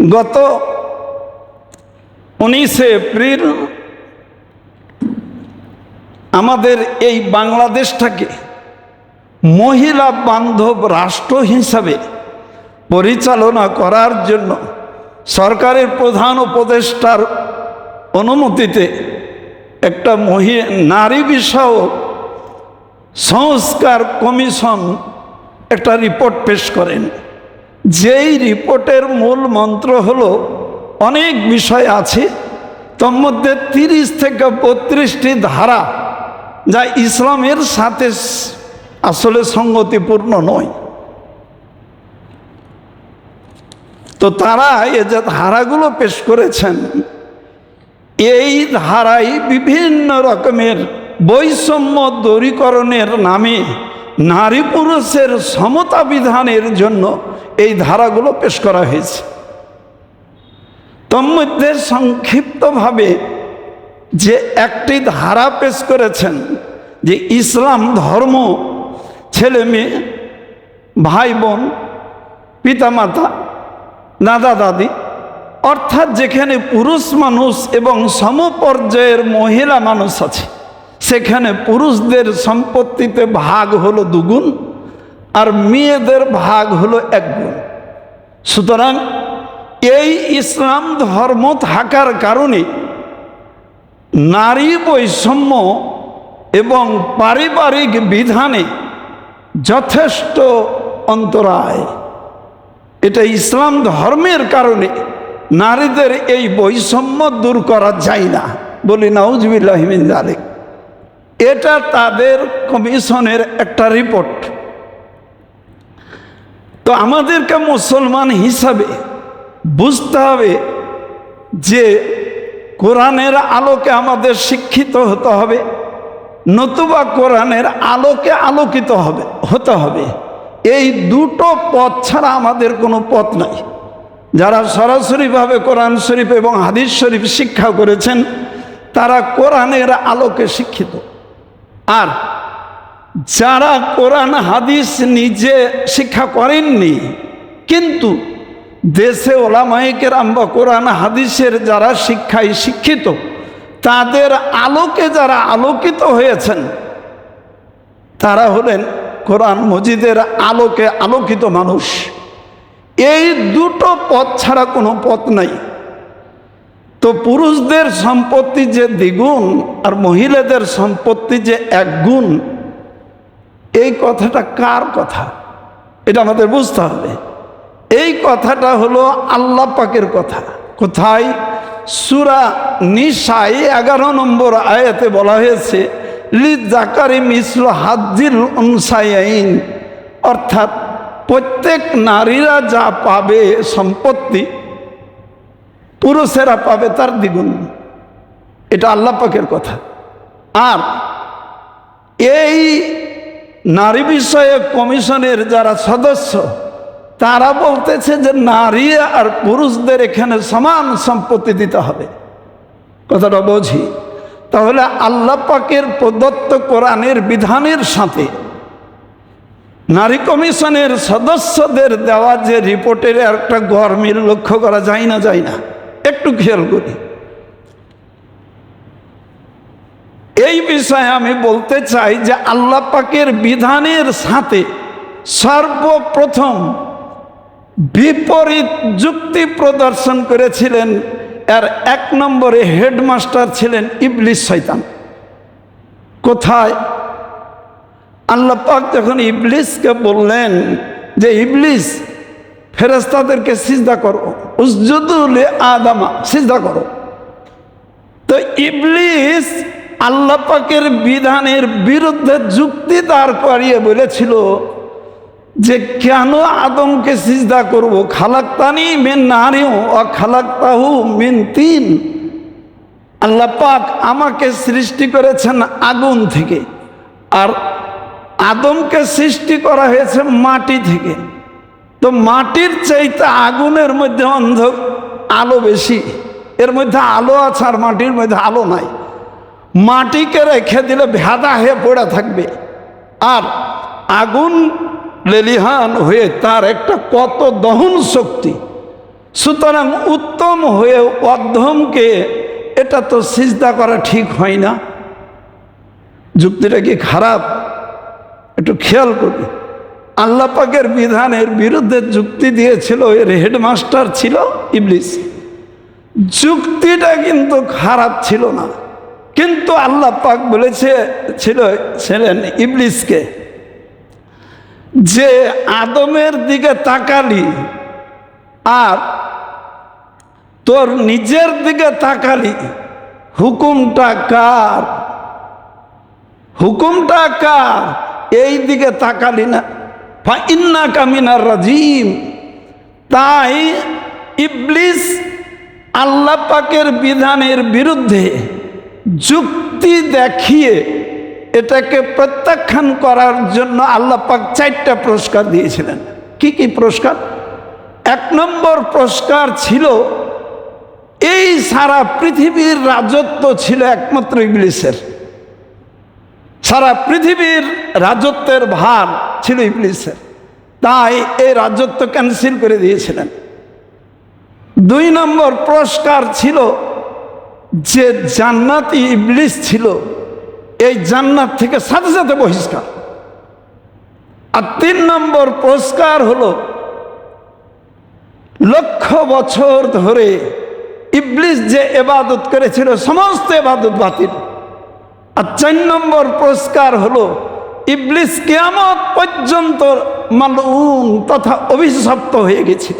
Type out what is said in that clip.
গত উনিশে এপ্রিল আমাদের এই বাংলাদেশটাকে মহিলা বান্ধব রাষ্ট্র হিসাবে পরিচালনা করার জন্য সরকারের প্রধান উপদেষ্টার অনুমতিতে একটা মহি, নারী বিষয় সংস্কার কমিশন একটা রিপোর্ট পেশ করেন। যেই রিপোর্টের মূল মন্ত্র হলো, অনেক বিষয় আছে তোর মধ্যে তিরিশ থেকে বত্রিশটি ধারা যা ইসলামের সাথে আসলে সঙ্গতিপূর্ণ নয়। তো তারা এ যে ধারাগুলো পেশ করেছেন, এই ধারায় বিভিন্ন রকমের বৈষম্য দূরীকরণের নামে নারী পুরুষের সমতা বিধানের জন্য এই ধারাগুলো পেশ করা হয়েছে। তন্মধ্যে সংক্ষিপ্তভাবে যে একটি ধারা পেশ করেছেন যে ইসলাম ধর্ম, ছেলে মেয়ে, ভাই বোন, পিতামাতা, দাদা দাদি, অর্থাৎ যেখানে পুরুষ মানুষ এবং সমপর্যায়ের মহিলা মানুষ আছে সেখানে পুরুষদের সম্পত্তিতে ভাগ হলো দুগুণ আর মেয়েদের ভাগ হলো এক গুণ। সুতরাং এই ইসলাম ধর্ম থাকার কারণে নারী বৈষম্য এবং পারিবারিক বিধানে যথেষ্ট অন্তরায়। এটা ইসলাম ধর্মের কারণে নারীদের এই বৈষম্য দূর করা যায় না। বলি নাউজবিল্লাহমিন জালেক এটা তাদের কমিশনের একটা রিপোর্ট তো আমাদেরকে মুসলমান হিসাবে বুঝতে হবে যে কোরআনের আলোকে আমাদের শিক্ষিত হতে হবে, নতুবা কোরআনের আলোকে আলোকিত হবে, হতে হবে। এই দুটো পথ ছাড়া আমাদের কোনো পথ নাই। যারা সরাসরিভাবে কোরআন শরীফ এবং হাদিস শরীফ শিক্ষা করেছেন, তারা কোরআনের আলোকে শিক্ষিত। আর যারা কোরআন, হাদিস নিজে শিক্ষা করেননি, কিন্তু দেশে ওলামাইকের আম্বা কোরআন, হাদিসের যারা শিক্ষায় শিক্ষিত, তাদের আলোকে যারা আলোকিত হয়েছেন, তারা হলেন কোরআন মজিদের আলোকে আলোকিত মানুষ। এই দুটো পথ ছাড়া কোনো পথ নাই। তো পুরুষদের সম্পত্তি যে দ্বিগুণ আর মহিলাদের সম্পত্তি যে এক গুণ এই কথাটা কার কথা? এটা আমাদের বুঝতে হবে। এই কথাটা হলো আল্লাহ পাকের কথা। কোথায়? সুরা নিশাই এগারো নম্বর আয়াতে বলা হয়েছে লি জাকারি মিশ্র হাজিল উনসাইন অর্থাৎ প্রত্যেক নারীরা যা পাবে সম্পত্তি পুরুষেরা পাবে তার দ্বিগুণ। এটা আল্লাহ পাকের কথা। আর এই নারী বিষয়ে কমিশনের যারা সদস্য, তারা বলতেছে যে নারী আর পুরুষদের এখানে সমান সম্পত্তি দিতে হবে। কথাটা বুঝি? তাহলে আল্লাহ পাকের প্রদত্ত কোরআনের বিধানের সাথে নারী কমিশনের সদস্যদের দেওয়া যে রিপোর্টের একটা গরমিল লক্ষ্য করা যায় না যায় না। একটু খেয়াল করি। এই বিষয়ে আমি বলতে চাই যে আল্লাহ পাকের বিধানের সাথে সর্বপ্রথম বিপরীত যুক্তি প্রদর্শন করেছিলেন এর এক নম্বরে হেডমাস্টার ছিলেন ইবলিস শৈতান কোথায়? আল্লাহ পাক যখন ইবলিসকে বললেন যে, ইবলিস ফেরেস্তাদেরকে সিজদা করো। উসজুদুলে আদামা, সিজদা করো। তো ইবলিস আল্লাহ পাকের বিধানের বিরুদ্ধে যুক্তি দাঁড় করিয়ে বলেছিল যে, কেন আদমকে সিজদা করব? খালাক্তানি মেন নারিও ও খালাক্তাহু মিন তিন। আল্লাহ পাক আমাকে সৃষ্টি করেছেন আগুন থেকে। আর আদমকে সৃষ্টি করা হয়েছে মাটি থেকে। তো মাটির চাইতে আগুনের মধ্যে অন্ধ আলো বেশি। এর মধ্যে আলো আছে আর মাটির মধ্যে আলো নাই। মাটিকে রেখে দিলে ভেদা হয়ে পড়ে থাকবে। আর আগুন লেলিহান হয়ে তার একটা কত দহন শক্তি। সুতরাং উত্তম হয়ে অধ্যমকে এটা তো সিজদা করা ঠিক হয় না। যুক্তিটা কি খারাপ? একটু খেয়াল করি আল্লাহ পাকের বিধানের বিরুদ্ধে যুক্তি দিয়েছিল, এর হেডমাস্টার ছিল ইবলিস। যুক্তিটা কিন্তু খারাপ ছিল না। কিন্তু আল্লাহ পাক বলেছে, ছিল, ছিলেন ইবলিসকে যে আদমের দিকে তাকালি আর তোর নিজের দিকে তাকালি, হুকুমটা কার? হুকুমটা কার? এই দিকে তাকালি না। ফা ইন্না কামিনার রাজিম। তাই ইবলিস আল্লাহ পাকের বিধানের বিরুদ্ধে যুক্তি দেখিয়ে এটাকে প্রত্যাখ্যান করার জন্য আল্লাহ পাক চারটা পুরস্কার দিয়েছিলেন। কি কি পুরস্কার? এক নম্বর পুরস্কার ছিল, এই সারা পৃথিবীর রাজত্ব ছিল একমাত্র ইবলিসের। সারা পৃথিবীর রাজত্বের ভার ছিল ইবলিসের। তাই এই রাজত্ব ক্যান্সেল করে দিয়েছিলেন। দুই নম্বর পুরস্কার ছিল যে জান্নাতি ইবলিস ছিল, এই জান্নাত থেকে সাথে সাথে বহিষ্কার। আর তিন নম্বর পুরস্কার হলো লক্ষ বছর ধরে ইবলিস যে এবাদত করেছিল, সমস্ত এবাদত বাতিল। আর চার নম্বর পুরস্কার হলো ইবলিস কেয়ামত পর্যন্ত মালউন তথা অভিশপ্ত হয়ে গেছিল।